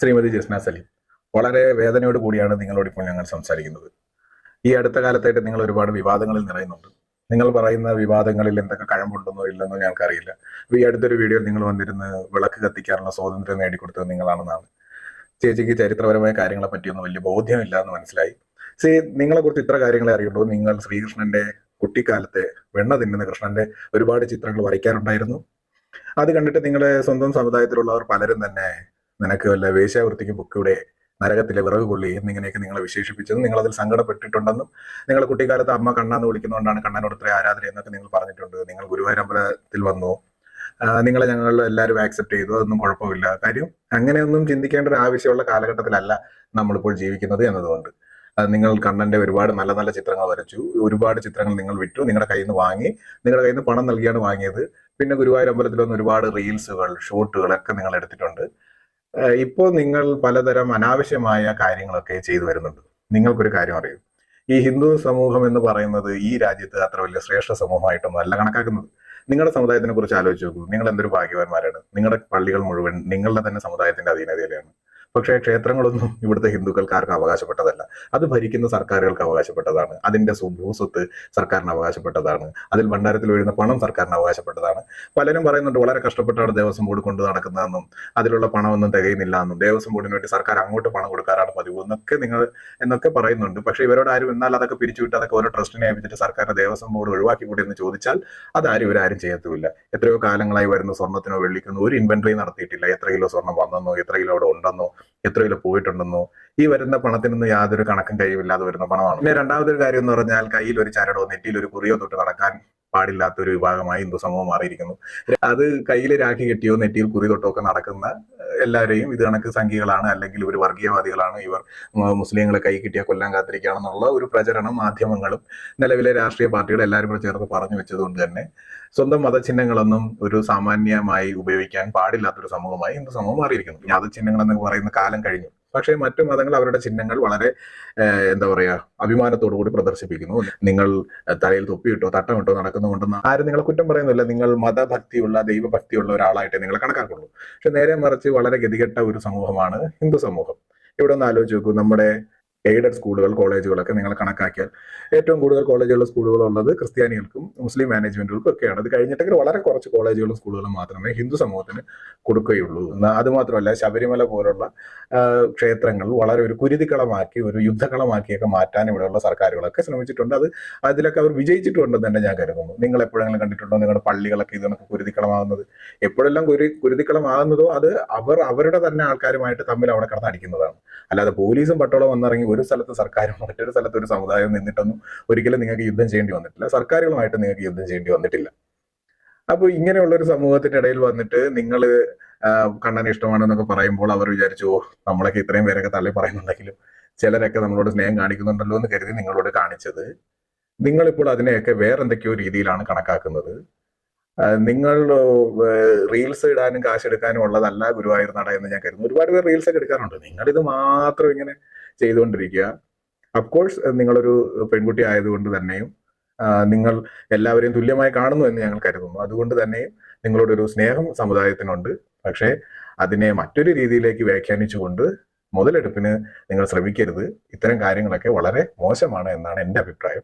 ശ്രീമതി ജസ്ന സലീം വളരെ വേദനയോട് കൂടിയാണ് നിങ്ങളോട് ഇപ്പോൾ ഞങ്ങൾ സംസാരിക്കുന്നത്. ഈ അടുത്ത കാലത്തായിട്ട് നിങ്ങൾ ഒരുപാട് വിവാദങ്ങളിൽ നിറയുന്നുണ്ട്. നിങ്ങൾ പറയുന്ന വിവാദങ്ങളിൽ എന്തൊക്കെ കഴമ്പുണ്ടെന്നോ ഇല്ലെന്നോ ഞങ്ങൾക്കറിയില്ല. ഈ അടുത്തൊരു വീഡിയോയിൽ നിങ്ങൾ വന്നിരുന്ന് വിളക്ക് കത്തിക്കാനുള്ള സ്വാതന്ത്ര്യം നേടിക്കൊടുത്തത് നിങ്ങളാണെന്നാണ്. ചേച്ചിക്ക് ചരിത്രപരമായ കാര്യങ്ങളെ പറ്റിയൊന്നും വലിയ ബോധ്യമില്ല എന്ന് മനസ്സിലായി. സി നിങ്ങളെ കുറിച്ച് ഇത്ര കാര്യങ്ങളെ അറിയുള്ളൂ. നിങ്ങൾ ശ്രീകൃഷ്ണന്റെ കുട്ടിക്കാലത്തെ വെണ്ണ തിന്നുന്ന കൃഷ്ണന്റെ ഒരുപാട് ചിത്രങ്ങൾ വരയ്ക്കാറുണ്ടായിരുന്നു. അത് കണ്ടിട്ട് നിങ്ങളെ സ്വന്തം സമുദായത്തിലുള്ളവർ പലരും തന്നെ നിനക്ക് വല്ല വേശ്യാവൃത്തിക്കും പൊക്കിയുടെ നരകത്തിലെ വിറക് കൊള്ളി എന്നിങ്ങനെയൊക്കെ നിങ്ങളെ വിശേഷിപ്പിച്ചതും നിങ്ങൾ അതിൽ സങ്കടപ്പെട്ടിട്ടുണ്ടെന്നും നിങ്ങൾ കുട്ടിക്കാലത്ത് അമ്മ കണ്ണാന്ന് വിളിക്കുന്നതുകൊണ്ടാണ് കണ്ണനോട് ഇത്ര ആരാധന എന്നൊക്കെ നിങ്ങൾ പറഞ്ഞിട്ടുണ്ട്. നിങ്ങൾ ഗുരുവായൂരമ്പലത്തിൽ വന്നു. നിങ്ങളെ ഞങ്ങൾ എല്ലാവരും ആക്സെപ്റ്റ് ചെയ്തു. അതൊന്നും കുഴപ്പമില്ല. കാര്യം അങ്ങനെയൊന്നും ചിന്തിക്കേണ്ട ഒരു ആവശ്യമുള്ള കാലഘട്ടത്തിലല്ല നമ്മളിപ്പോൾ ജീവിക്കുന്നത് എന്നതുകൊണ്ട്. നിങ്ങൾ കണ്ണന്റെ ഒരുപാട് നല്ല നല്ല ചിത്രങ്ങൾ വരച്ചു. ഒരുപാട് ചിത്രങ്ങൾ നിങ്ങൾ വിറ്റു. നിങ്ങളുടെ കയ്യിൽ നിന്ന് വാങ്ങി. നിങ്ങളുടെ കയ്യിൽ നിന്ന് പണം നൽകിയാണ് വാങ്ങിയത്. പിന്നെ ഗുരുവായൂർ അമ്പലത്തിൽ വന്ന് ഒരുപാട് റീൽസുകൾ ഷോട്ടുകളൊക്കെ നിങ്ങൾ എടുത്തിട്ടുണ്ട്. ഇപ്പോൾ നിങ്ങൾ പലതരം അനാവശ്യമായ കാര്യങ്ങളൊക്കെ ചെയ്തു വരുന്നുണ്ട്. നിങ്ങൾക്കൊരു കാര്യം അറിയൂ? ഈ ഹിന്ദു സമൂഹം എന്ന് പറയുന്നത് ഈ രാജ്യത്ത് അത്ര വലിയ ശ്രേഷ്ഠ സമൂഹമായിട്ടൊന്നും അല്ല കണക്കാക്കുന്നത്. നിങ്ങളുടെ സമുദായത്തിനെ കുറിച്ച് ആലോചിച്ച് നോക്കൂ. നിങ്ങൾ എന്തൊരു ഭാഗ്യവാന്മാരാണ്. നിങ്ങളുടെ പള്ളികൾ മുഴുവൻ നിങ്ങളുടെ തന്നെ സമുദായത്തിന്റെ അധീനതയിലാണ്. പക്ഷേ ക്ഷേത്രങ്ങളൊന്നും ഇവിടുത്തെ ഹിന്ദുക്കൾക്ക് ആർക്കും അവകാശപ്പെട്ടതല്ല. അത് ഭരിക്കുന്ന സർക്കാരുകൾക്ക് അവകാശപ്പെട്ടതാണ്. അതിന്റെ സുഭൂസ്വത്ത് സർക്കാരിന് അവകാശപ്പെട്ടതാണ്. അതിൽ ഭണ്ഡാരത്തിൽ വീഴുന്ന പണം സർക്കാരിന് അവകാശപ്പെട്ടതാണ്. പലരും പറയുന്നുണ്ട് വളരെ കഷ്ടപ്പെട്ടാണ് ദേവസ്വം ബോർഡ് കൊണ്ട് നടക്കുന്നതെന്നും അതിലുള്ള പണമൊന്നും തികയുന്നില്ല എന്നും ദേവസ്വം ബോർഡിന് വേണ്ടി സർക്കാർ അങ്ങോട്ട് പണം കൊടുക്കാറാണ് പതിവ് എന്നൊക്കെ നിങ്ങൾ എന്നൊക്കെ പറയുന്നുണ്ട്. പക്ഷേ ഇവരോട് ആരും എന്നാൽ അതൊക്കെ പിരിച്ചുവിട്ട് അതൊക്കെ ഓരോ ട്രസ്റ്റിനെ ഏൽപ്പിച്ചിട്ട് സർക്കാരിന്റെ ദേവസ്വം ബോർഡ് ഒഴിവാക്കി കൂടി എന്ന് ചോദിച്ചാൽ അതാരും ഇവരാരും ചെയ്യത്തുമില്ല. എത്രയോ കാലങ്ങളായി വരുന്ന സ്വർണത്തിനോ വെള്ളിക്കുന്നോ ഒരു ഇൻവെന്ററി നടത്തിയിട്ടില്ല. എത്ര കിലോ സ്വർണം വന്നെന്നോ എത്ര കിലോ അവിടെ ഉണ്ടെന്നോ എത്ര കിലോ പോയിട്ടുണ്ടെന്നോ ഈ വരുന്ന പണത്തിനൊന്നും യാതൊരു കണക്കും കഴിവില്ലാതെ വരുന്ന പണമാണ്. പിന്നെ ഒരു കാര്യം എന്ന് പറഞ്ഞാൽ കയ്യിൽ ഒരു ചരടോ നെറ്റിയിൽ ഒരു കുറിയോ തൊട്ട് നടക്കാൻ പാടില്ലാത്ത ഒരു വിഭാഗമായി ഹിന്ദു സമൂഹം മാറിയിരിക്കുന്നു. അത് കയ്യിൽ രാഖി കെട്ടിയോ നെറ്റിയിൽ കുറി തൊട്ടോ ഒക്കെ നടക്കുന്ന എല്ലാവരെയും ഇത് കണക്ക് സംഖ്യകളാണ് അല്ലെങ്കിൽ ഇവർ വർഗീയവാദികളാണ് ഇവർ. മുസ്ലിങ്ങളെ കൈ കിട്ടിയാൽ കൊല്ലാൻ കാത്തിരിക്കുകയാണെന്നുള്ള ഒരു പ്രചരണം മാധ്യമങ്ങളും നിലവിലെ രാഷ്ട്രീയ പാർട്ടികൾ എല്ലാവരും കൂടെ ചേർത്ത് പറഞ്ഞു വെച്ചതുകൊണ്ട് തന്നെ സ്വന്തം മതചിഹ്നങ്ങളൊന്നും ഒരു സാമാന്യമായി ഉപയോഗിക്കാൻ പാടില്ലാത്തൊരു സമൂഹമായി ഹിന്ദു സമൂഹം മാറിയിരിക്കുന്നു. മതചിഹ്നങ്ങൾ എന്ന് പറയുന്ന കാലം കഴിഞ്ഞു. പക്ഷേ മറ്റു മതങ്ങൾ അവരുടെ ചിഹ്നങ്ങൾ വളരെ എന്താ പറയുക അഭിമാനത്തോടു കൂടി പ്രദർശിപ്പിക്കുന്നു. നിങ്ങൾ തലയിൽ തൊപ്പിയിട്ടോ തട്ടമിട്ടോ നടക്കുന്നുണ്ടെന്ന് ആരും നിങ്ങളെ കുറ്റം പറയുന്നില്ല. നിങ്ങൾ മതഭക്തിയുള്ള ദൈവഭക്തിയുള്ള ഒരാളായിട്ടേ നിങ്ങൾ കണക്കാക്കുള്ളൂ. പക്ഷെ നേരെ മറിച്ച് വളരെ ഗതികെട്ട ഒരു സമൂഹമാണ് ഹിന്ദു സമൂഹം. ഇവിടെ ഒന്ന് ആലോചിച്ച് നോക്കൂ. നമ്മുടെ എയ്ഡഡ് സ്കൂളുകൾ കോളേജുകളൊക്കെ നിങ്ങൾ കണക്കാക്കിയാൽ ഏറ്റവും കൂടുതൽ കോളേജുകൾ സ്കൂളുകൾ ഉള്ളത് ക്രിസ്ത്യാനികൾക്കും മുസ്ലിം മാനേജ്മെന്റുകൾക്കും ഒക്കെയാണ്. അത് കഴിഞ്ഞിട്ടെങ്കിൽ വളരെ കുറച്ച് കോളേജുകളും സ്കൂളുകളും മാത്രമേ ഹിന്ദു സമൂഹത്തിന് കൊടുക്കുകയുള്ളൂ. എന്നാ അത് മാത്രമല്ല ശബരിമല പോലുള്ള ക്ഷേത്രങ്ങൾ വളരെ ഒരു കുരുതിക്കളമാക്കി ഒരു യുദ്ധക്കളമാക്കിയൊക്കെ മാറ്റാൻ ഇവിടെയുള്ള സർക്കാരുകളൊക്കെ ശ്രമിച്ചിട്ടുണ്ട്. അത് അതിലൊക്കെ അവർ വിജയിച്ചിട്ടുണ്ട് തന്നെ ഞാൻ കരുതുന്നു. നിങ്ങൾ എപ്പോഴെങ്കിലും കണ്ടിട്ടുണ്ടോ നിങ്ങളുടെ പള്ളികളൊക്കെ ഇതൊക്കെ കുരുതിക്കളമാകുന്നത്? എപ്പോഴെല്ലാം കുരു കുരുതിക്കളമാകുന്നതോ അത് അവർ അവരുടെ തന്നെ ആൾക്കാരുമായിട്ട് തമ്മിൽ അവിടെ കിടന്ന് അടിക്കുന്നതാണ് അല്ലാതെ പോലീസും പട്ടോളം വന്നിറങ്ങി ഒരു സ്ഥലത്ത് സർക്കാരും മറ്റൊരു സ്ഥലത്ത് ഒരു സമുദായവും നിന്നിട്ടൊന്നും ഒരിക്കലും നിങ്ങൾക്ക് യുദ്ധം ചെയ്യേണ്ടി വന്നിട്ടില്ല. സർക്കാരുകളുമായിട്ട് നിങ്ങൾക്ക് യുദ്ധം ചെയ്യേണ്ടി വന്നിട്ടില്ല. അപ്പോൾ ഇങ്ങനെയുള്ള ഒരു സമൂഹത്തിന്റെ ഇടയിൽ വന്നിട്ട് നിങ്ങൾ കണ്ണൻ ഇഷ്ടമാണെന്നൊക്കെ പറയുമ്പോൾ അവർ വിചാരിച്ചു "ഓ, നമ്മളൊക്കെ ഇത്രയും പേരൊക്കെ തള്ളി പറയുന്നുണ്ടെങ്കിലും ചിലരൊക്കെ നമ്മളോട് സ്നേഹം കാണിക്കുന്നുണ്ടല്ലോ എന്ന് കരുതി നിങ്ങളോട് കാണിച്ചത്. നിങ്ങളിപ്പോൾ അതിനെയൊക്കെ വേറെന്തൊക്കെയോ രീതിയിലാണ് കണക്കാക്കുന്നത്. നിങ്ങൾ റീൽസ് ഇടാനും കാശെടുക്കാനും ഉള്ളതല്ല ഗുരുവായൂർ നട എന്ന് ഞാൻ കരുതുന്നു. ഒരുപാട് പേർ റീൽസ് ഒക്കെ എടുക്കാറുണ്ട്. നിങ്ങളിത് മാത്രം ഇങ്ങനെ ചെയ്തുകൊണ്ടിരിക്കുക. അഫ്കോഴ്സ് നിങ്ങളൊരു പെൺകുട്ടി ആയതുകൊണ്ട് തന്നെയും നിങ്ങൾ എല്ലാവരെയും തുല്യമായി കാണുന്നു എന്ന് ഞങ്ങൾ കരുതുന്നു. അതുകൊണ്ട് തന്നെയും നിങ്ങളോടൊരു സ്നേഹം സമുദായത്തിനുണ്ട്. പക്ഷേ അതിനെ മറ്റൊരു രീതിയിലേക്ക് വ്യാഖ്യാനിച്ചുകൊണ്ട് മുതലെടുപ്പിന് നിങ്ങൾ ശ്രമിക്കരുത്. ഇത്തരം കാര്യങ്ങളൊക്കെ വളരെ മോശമാണ് എന്നാണ് എന്റെ അഭിപ്രായം.